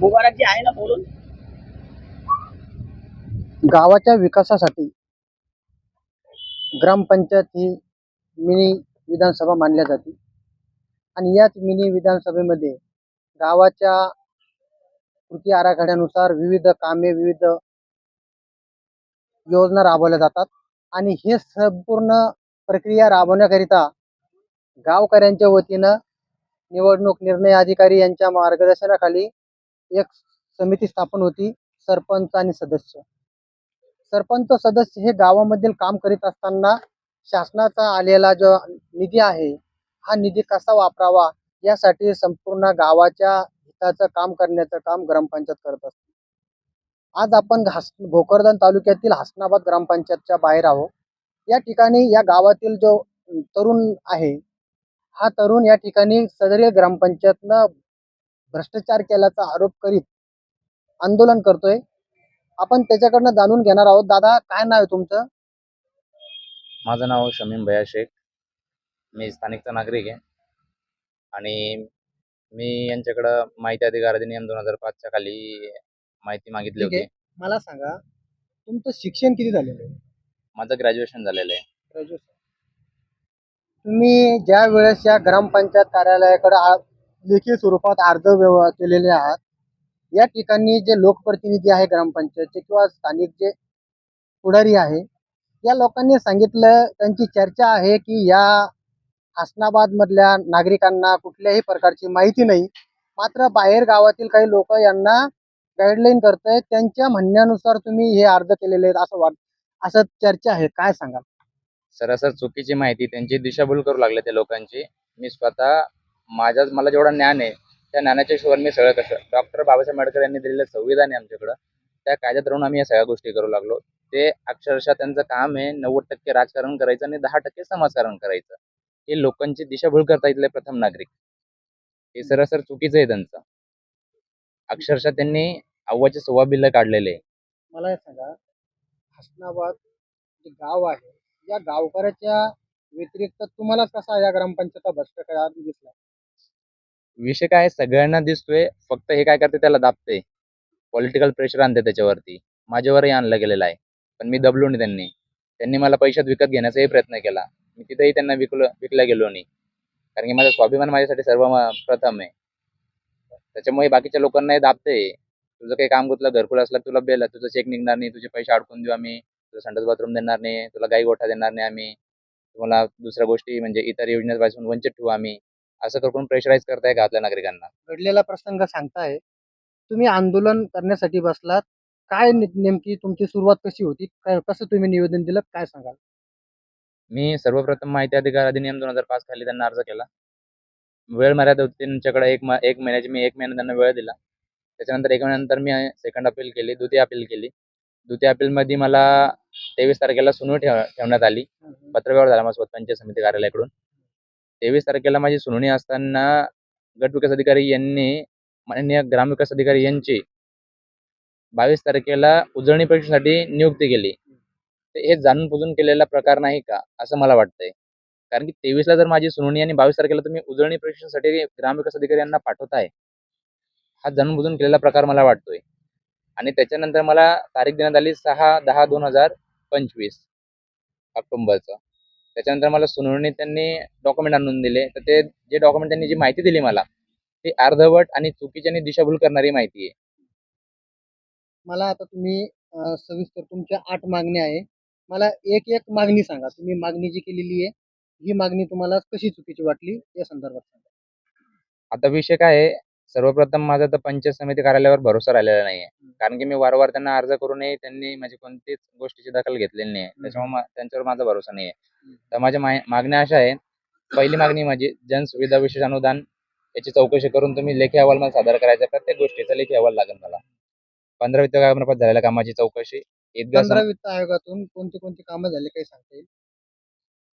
मुबारक आहे ना बोलून? गावाच्या विकासासाठी ग्रामपंचायत ही मिनी विधानसभा मानल्या जाते. आणि याच मिनी विधानसभेमध्ये गावाच्या कृती आराखड्यानुसार विविध कामे विविध योजना राबवल्या जातात. आणि हे संपूर्ण प्रक्रिया राबवण्याकरिता गावकऱ्यांच्या वतीनं निवडणूक निर्णय अधिकारी यांच्या मार्गदर्शनाखाली एक समिती स्थापन होती सरपंच आणि सदस्य. सरपंच सदस्य हे गावामधील काम करीत असताना शासनाचा आलेला जो निधी आहे हा निधी कसा वापरावा यासाठी संपूर्ण गावाच्या हिताचं काम करण्याचं काम ग्रामपंचायत करत असते. आज आपण हास भोकरदन तालुक्यातील हासनाबाद ग्रामपंचायतच्या बाहेर आहोत. या ठिकाणी या गावातील जो तरुण आहे हा तरुण या ठिकाणी सदरीय ग्रामपंचायतनं भ्रष्टाचार केल्याचा आरोप करीत आंदोलन करतोय. आपण त्याच्याकडनं जाणून घेणार आहोत. दादा काय नाव आहे तुमचं? माझं नाव शमीम भया शेख. मी स्थानिकचा नागरिक आहे. आणि मी यांच्याकडं माहिती अधिकार अधिनियम दोन हजार पाचच्या खाली माहिती मागितली ठीक आहे. होती. मला सांगा तुमचं शिक्षण किती झालेलं आहे? माझं ग्रॅज्युएशन झालेलं आहे. ग्रॅज्युएशन. तुम्ही ज्या वेळेस या ग्रामपंचायत कार्यालयाकडे आ- लेखी स्वरूपात अर्ज व्यवहार केलेले आहात. या ठिकाणी जे लोकप्रतिनिधी आहे ग्रामपंचायतचे किंवा स्थानिक जे पुढारी आहे या लोकांनी सांगितलं त्यांची चर्चा आहे की या हासनाबाद मधल्या नागरिकांना कुठल्याही प्रकारची माहिती नाही. मात्र बाहेर गावातील काही लोक यांना गाईडलाईन करतायत त्यांच्या म्हणण्यानुसार तुम्ही हे अर्ज केलेले आहेत असं वाट असं चर्चा आहे. काय सांगाल? सरासर चुकीची माहिती त्यांची दिशाभूल करू लागले त्या लोकांची. मी स्वतः माझ्या मला जेवढं ज्ञान आहे त्या ज्ञानाच्या हिशोबाने मी सगळं कसं डॉक्टर बाबासाहेब आंबेडकर यांनी दिलेलं संविधान आहे आमच्याकडं त्या कायद्यात राहून आम्ही या सगळ्या गोष्टी करू लागलो. ते अक्षरशः त्यांचं काम आहे नव्वद टक्के राजकारण करायचं आणि दहा टक्के समाजकारण करायचं. हे लोकांची दिशाभूल करता इथले प्रथम नागरिक. हे सरासर चुकीचं आहे त्यांचं. अक्षरशः त्यांनी अव्वाचे सव्वा बिल्ल काढलेले आहे. मला हे सांगा हसनाबाद जे गाव आहे या गावकऱ्याच्या व्यतिरिक्त तुम्हाला कसा या ग्रामपंचायत भ्रष्टाचार दिसला? विषय काय सगळ्यांना दिसतोय फक्त हे काय करते त्याला दाबते पॉलिटिकल प्रेशर आणते त्याच्यावरती. माझ्यावरही आणलं गेलेलं आहे. पण मी दबलो नाही त्यांनी. त्यांनी मला पैशात विकत घेण्याचाही प्रयत्न केला. मी तिथेही त्यांना विकलो विकल्या गेलो नाही कारण की माझा स्वाभिमान माझ्यासाठी सर्व प्रथम आहे. त्याच्यामुळे बाकीच्या लोकांनाही दाबते तुझं काही काम गुतलं घरकुल असलं तुला बेल तुझं चेक निघणार नाही तुझे पैसे अडकून देऊ आम्ही. तुला संडास बाथरूम देणार नाही तुला गाई गोठा देणार नाही आम्ही. तुम्हाला दुसऱ्या गोष्टी म्हणजे इतर योजनेपासून वंचित ठेवू आम्ही. असं करून प्रेशराईज करताय गावातल्या नागरिकांना. घडलेला प्रसंग सांगताय. तुम्ही आंदोलन करण्यासाठी बसलात. काय ने- नेमकी तुमची सुरुवात कशी होती? काय कसं तुम्ही निवेदन दिलं? काय सांगाल? मी सर्वप्रथम माहिती अधिकार अधिनियम दोन हजार पाच खाली त्यांना अर्ज केला. वेळ मर्यादा होती त्यांच्याकडे एक म- एक महिन्याची मी एक महिना त्यांना वेळ दिला. त्याच्यानंतर एक महिन्यानंतर मी सेकंड अपील केली द्वितीय अपील केली. द्वितीय अपीलमध्ये मला तेवीस तारखेला सुनावणी ठेव ठेवण्यात आली. पत्रव्यवहार झाला माझ्यासोबत पंचायत समिती कार्यालयाकडून. तेवीस तारखेला माझी सुनावणी असताना गट विकास अधिकारी यांनी माननीय ग्रामविकास अधिकारी यांची बावीस तारखेला उजळणी परीक्षेसाठी नियुक्ती केली. ते हे जाणून बुजून केलेला प्रकार नाही का? असं मला वाटतंय. कारण की तेवीसला जर माझी सुनावणी आणि बावीस तारखेला तुम्ही उजळणी परीक्षेसाठी ग्रामविकास अधिकारी यांना पाठवताय हा जाणून बुजून केलेला प्रकार मला वाटतोय. आणि त्याच्यानंतर मला तारीख देण्यात आली सहा दहा दोन हजार पंचवीस ऑक्टोंबरचं. त्याच्यानंतर मला सुनावणी त्यांनी डॉक्युमेंट आणून दिले. तर ते जे डॉक्युमेंट त्यांनी जी माहिती दिली मला ती अर्धवट आणि चुकीची आणि दिशाभूल करणारी माहिती आहे. मला आता तुम्ही सविस्तर तुमच्या आठ मागण्या आहे. मला एक एक मागणी सांगा. तुम्ही मागणी जी केलेली आहे ही मागणी तुम्हाला कशी चुकीची वाटली या संदर्भात सांगा. आता विषय काय आहे सर्वप्रथम माझा तर पंचायत समिती कार्यालयावर भरोसा राहिलेला नाहीये. कारण की मी वारंवार त्यांना अर्ज करूनही त्यांनी माझी कोणतीच गोष्टीची दखल घेतलेली नाही त्याच्यामुळे त्यांच्यावर माझा भरोसा नाही आहे तर माझ्या मागण्या अशा आहेत. पहिली मागणी माझी जनसुविधा विशेष अनुदान याची चौकशी करून तुम्ही लेखी अहवाल मला सादर करायचा प्रत्येक गोष्टीचा लेखी अहवाल लागेल मला. पंधरा वित्त कामामार्फत झालेल्या कामाची चौकशी पंधरा वित्त आयोगातून कोणती कोणती कामं झाली काही सांगता येईल?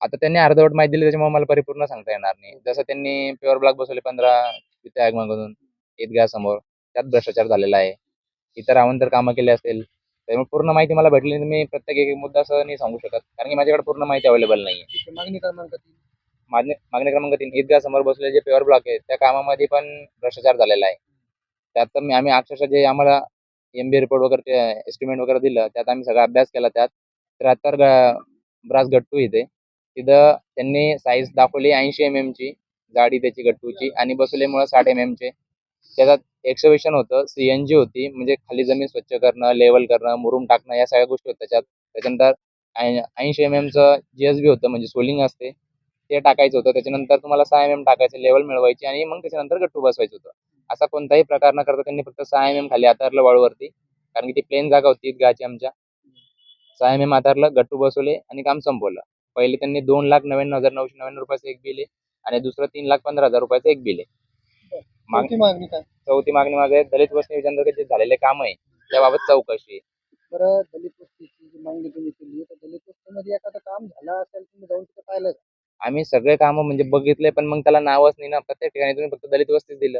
आता त्यांनी अर्धवट माहिती दिली त्याच्यामुळे मला परिपूर्ण सांगता येणार नाही. जसं त्यांनी प्युअर ब्लॉक बसवले पंधरा वित्त आयोगामधून ईदगाह समोर त्यात भ्रष्टाचार झालेला आहे. इतर अवांतर कामं केली असेल त्यामुळे पूर्ण माहिती मला भेटली नाही. मी प्रत्येक एक मुद्दा असं नाही सांगू शकत. कारण की माझ्याकडे पूर्ण माहिती अवेलेबल नाही आहे, मागणी क्रमांक तीन. मागणी मागणी क्रमांक तीन. ईदगाह समोर बसलेले जे प्युअर ब्लॉक आहे त्या कामामध्ये पण भ्रष्टाचार झालेला आहे. त्यात तर मी आम्ही अक्षरशः जे आम्हाला एम बी रिपोर्ट वगैरे ते एस्टिमेट वगैरे दिलं त्यात आम्ही सगळा अभ्यास केला. त्यात त्र्याहत्तर ब्रास गट्टू इथे. तिथं त्यांनी साईज दाखवली ऐंशी एम एमची जाडी त्याची गट्टूची आणि बसवले मुळे साठ एम एमचे त्याच्यात एक्सवेशन होतं. सी एन जी होती. म्हणजे खाली जमीन स्वच्छ करणं लेवल करणं मुरूम टाकणं या सगळ्या गोष्टी होत्या. त्याच्यात त्याच्यानंतर ऐंशी एम एमचं जी एस बी होतं. म्हणजे सोलिंग असते. ते टाकायचं होतं. त्याच्यानंतर तुम्हाला सहा एम एम टाकायचं लेवल मिळवायची आणि मग त्याच्यानंतर गट्टू बसवायचं होतं. असा कोणताही प्रकार न करता त्यांनी फक्त सहा एम एम खाली आतारलं वाळूवरती. कारण की ती प्लेन जागा होती ईदगाहची आमच्या. सहा एम एम आतारलं गट्टू बसवले आणि काम संपवलं. पहिले त्यांनी दोन लाख नव्याण्णव हजार नऊशे नव्याण्णव रुपयाचं एक बिल आहे आणि दुसरं तीन लाख पंधरा हजार रुपयाचं एक बिल आहे. माग मागणी काय? चौथी मागणी माझे दलित वस्ती अंतर्गत जे झालेले काम आहे त्याबाबत चौकशी. बरं दलित वस्तीची जी मागणी तुम्ही केली तर दलित वस्तीमध्ये एखादं काम झालं असेल तुम्ही जाऊन तिथे पाहिलं का? आम्ही सगळे कामं म्हणजे बघितले पण मग त्याला नावच नाही ना. प्रत्येक ठिकाणी तुम्ही फक्त दलित वस्तीच दिलं.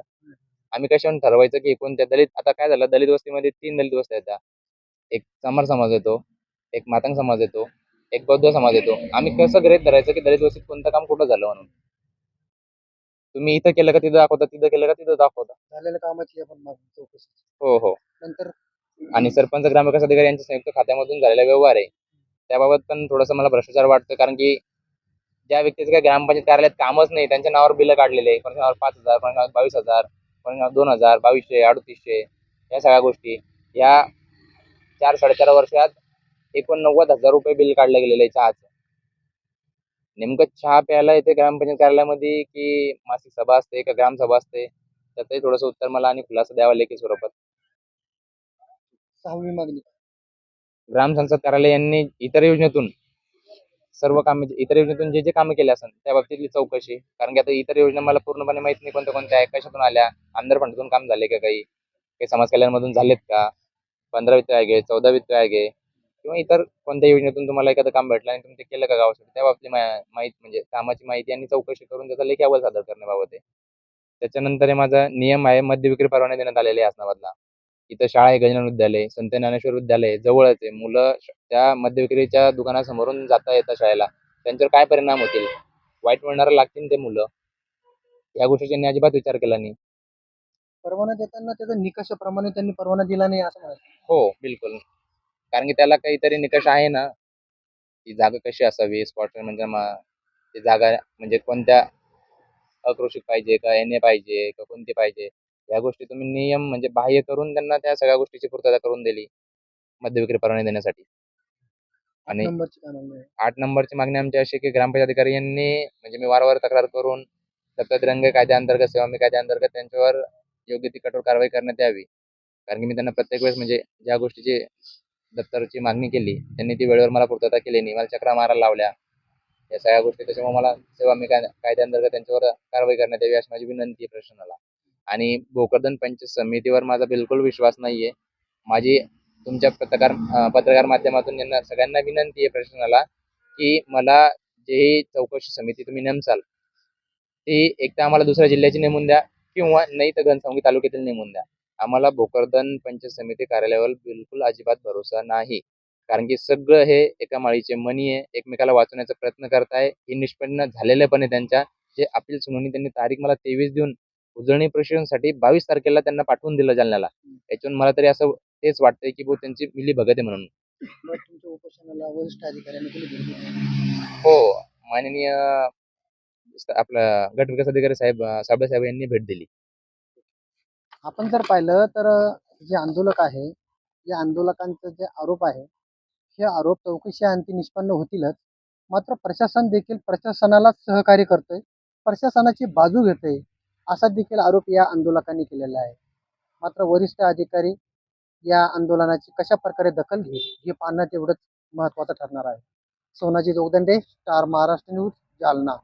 आम्ही कशावरून ठरवायचं की कोणत्या दलित आता काय झालं? दलित वस्तीमध्ये तीन दलित वस्त्या येतात एक समर समाज येतो एक मातंग समाज येतो एक बौद्ध समाज येतो. आम्ही कसं गृहीत धरायचं की दलित वस्तीत कोणतं काम कुठं झालं म्हणून? तुम्ही इथं केलं का तिथं दाखवता तिथं केलं का तिथं दाखवता? झालेल्या कामाची आपण मागणी चौकशी. हो हो. नंतर आणि सरपंच ग्रामविकास अधिकारी यांच्या संयुक्त खात्यामधून झालेला व्यवहार आहे. त्याबाबत पण थोडंसं मला भ्रष्टाचार वाटतं कारण की ज्या व्यक्तीचं काही ग्रामपंचायत कार्यालयात कामच नाही त्यांच्या नावावर बिलं काढलेले आहे कोणाच्या नावावर पाच हजार कोणाच्या नावावर बावीस हजार कोणाच्या नावावर दोन हजार बावीसशे अडतीसशे या सगळ्या गोष्टी. या चार साडेचार वर्षात एकोणनव्वद हजार रुपये बिल काढलं गेलेलं आहे चहाचं. नेमकं चहा प्यायला येते ग्रामपंचायत कार्यालयामध्ये की मासिक सभा असते का ग्रामसभा असते? त्याचंही थोडंसं उत्तर मला आणि खुलासा द्यावा लेखी स्वरूपात सहावी मागणी. ग्राम संसद कार्यालय यांनी इतर योजनेतून सर्व कामे इतर योजनेतून जे जे कामे केले असेल त्या बाबतीतली चौकशी. कारण की आता इतर योजना मला पूर्णपणे माहीत नाही कोणत्या कोणत्या आहे कशातून आल्या? आमदार फंडातून काम झाले का काही? काही समाज कल्याणमधून झालेत का? पंधरा वित्त आयोग आहे चौदा वित्त आयोग आहे किंवा इतर कोणत्या योजनेतून तुम्हाला एखादं काम भेटलं आणि तुम्ही ते केलं का गावासाठी? त्या बाबतीत माहिती म्हणजे कामाची माहिती आणि चौकशी करून त्याचा लेखी अहवाल सादर करण्याबाबत आहे. त्याच्यानंतर हे माझा नियम आहे मद्य विक्री परवाने देण्यात आलेले आहे आसनाबादला. इथं शाळा आहे गजानन विद्यालय संत ज्ञानेश्वर विद्यालय जवळच आहे. मुलं त्या मद्य विक्रीच्या दुकानासमोरून जाता येतात शाळेला. त्यांच्यावर काय परिणाम होतील? वाईट मिळणारे लागतील ते मुलं? या गोष्टीचा अजिबात विचार केला नाही. परवाना देताना त्याचा निकषाप्रमाणे त्यांनी परवाना दिला नाही असं हो बिलकुल. कारण की त्याला काहीतरी निकष आहे ना ती जागा कशी असावी स्पॉट म्हणजे ती जागा म्हणजे कोणत्या अकृषिक पाहिजे का एन ए पाहिजे का कोणती पाहिजे या गोष्टी तुम्ही नियम म्हणजे बाह्य करून त्यांना त्या सगळ्या गोष्टीची पूर्तता करून दिली मद्य विक्री परवाने देण्यासाठी. आणि आठ नंबरची मागणी आमची अशी की ग्रामपंचायत अधिकारी यांनी म्हणजे मी वारंवार तक्रार करून दत्तद्रंग कायद्याअंतर्गत सेवा कायद्याअंतर्गत त्यांच्यावर योग्य ती कठोर कारवाई करण्यात यावी. कारण की मी त्यांना प्रत्येक वेळेस म्हणजे ज्या गोष्टीची दप्तराची मागणी केली. त्यांनी ती वेळेवर मला पूर्तता केली. नाही मला चक्रा मारायला लावल्या. या सगळ्या गोष्टी त्याच्यामुळे मला सेवा मी काय कायद्याअंतर्गत त्यांच्यावर कारवाई करण्यात यावी अशी माझी विनंती आहे प्रशासनाला. आणि भोकरदन पंचायत समितीवर माझा बिलकुल विश्वास नाही आहे माझी तुमच्या पत्रकार पत्रकार माध्यमातून यांना सगळ्यांना विनंती आहे प्रशासनाला की मला जे चौकशी समिती तुम्ही नेमसाल ती एक तर आम्हाला दुसऱ्या जिल्ह्याची नेमून द्या किंवा नाही तर घनसावंगी तालुक्यातील नेमून द्या. आम्हाला भोकरदन पंचायत समिती कार्यालयावर बिलकुल अजिबात भरोसा नाही. कारण की सगळं हे एका माळीचे मनी आहे एकमेकाला वाचवण्याचा प्रयत्न करताय. हे निष्पन्न झालेलं पण आहे त्यांच्या. जे अपील सुनावणी त्यांनी तारीख मला तेवीस देऊन उजळणी प्रशिक्षणासाठी बावीस तारखेला त्यांना पाठवून दिलं जालन्याला. याच्यातून मला तरी असं तेच वाटतंय की भाऊ त्यांची मिली भगत आहे म्हणून? हो माननीय आपला गट विकास अधिकारी साहेब साबळे साहेब यांनी भेट दिली. आपण जर पाहिलं तर जे आंदोलक आहे या आंदोलकांचे जे आरोप आहे हे आरोप चौकशी अंती निष्पन्न होतीलच. मात्र प्रशासन देखील प्रशासनालाच सहकार्य करतंय प्रशासनाची बाजू घेते असा देखील आरोप या आंदोलकांनी केलेला आहे. मात्र वरिष्ठ अधिकारी या आंदोलनाची कशा प्रकारे दखल घेईल हे पाहणं तेवढंच महत्त्वाचं ठरणार आहे. Sonaji Jogdande star Maharashtra news Jalna.